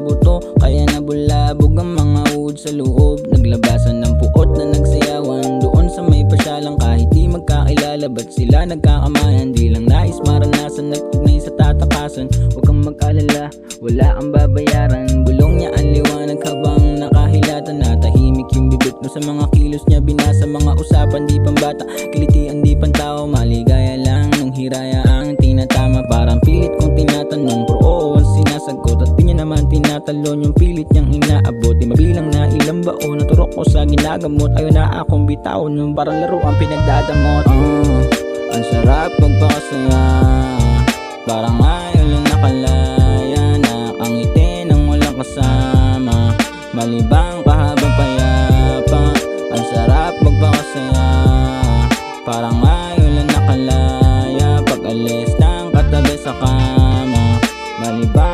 buto Kaya nabulabog ang mga uod sa loob. Naglabasan ng puot na nagsayawan Doon sa may pasyalang kahit di magkakilala Ba't sila nagkakamayan Di lang nais maranasan Nagtugnay sa tatakasan. Huwag kang mag-alala Wala kang babayaran. Bulong niya ang liwanag habang nakahilatan Natahimik yung bibig mo sa mga kilos niya Binasa mga usapan. Di pambata Kiliti ang di pantao Maligaya lang nung hiraya ang tinatama. Parang pilit kong tinatanong Pero oo ang sinasagot. At di naman tinatalon Yung pilit niyang inaabot Di mabilang na ilang bao Naturok ko sa ginagamot. Ayaw na akong bitawan Yung parang laro ang pinagdadamot. Ah, Ang sarap magpakasaya. Parang ayaw lang nakalaya Na ang ngiti ng walang kasama. Malibang kahabang payapa? Ang sarap magpakasaya. Parang ayaw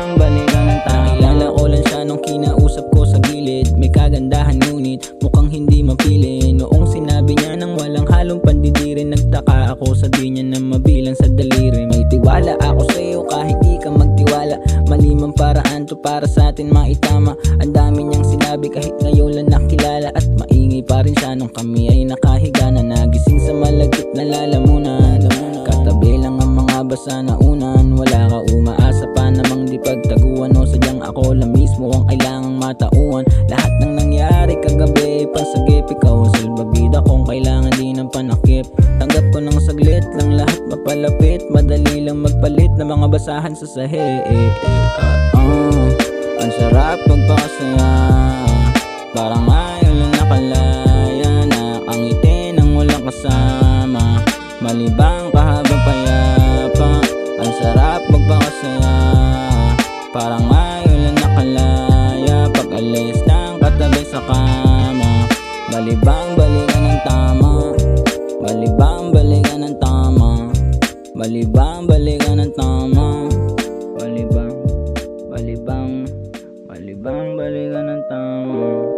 Malibang balikan ng Nakilala ko lang siya nung kinausap ko sa gilid. May kagandahan ngunit mukhang hindi mapili. Noong sinabi niya nang walang halong pandidiri Nagtaka ako sabi niya na mabilang sa daliri. May tiwala ako sa iyo kahit di ka magtiwala. Malimang paraan to para sa atin maitama. Ang dami niyang sinabi kahit ngayon lang nakilala. At maingay pa rin siya nung kami ay nakahiga na Nagising sa malagkit na lalamunan ka sana unan. Wala ka umaasa pa namang di pagtaguan. O sadyang ako lang mismo ang kailangang matauan. Lahat ng nangyari kagabi pasagip Ikaw ang salbabida kung kailangan din ng panakip. Tanggap ko ng saglit lang lahat mapalapit. Madali lang magpalit ng mga basahan sa sahi uh, ah, ah, Ang sarap magpakasaya. Parang ayaw lang nakalaya na Ang ngiti ng walang kasama. Malibang kahabang paya Sarap magpakasaya. Parang mayulan na kalaya Pag alis ng katabi sa kama. Balibang balikan ng tama? Balibang balikan ng tama? Balibang balikan ng tama? Balibang, balibang Balibang balikan ng tama?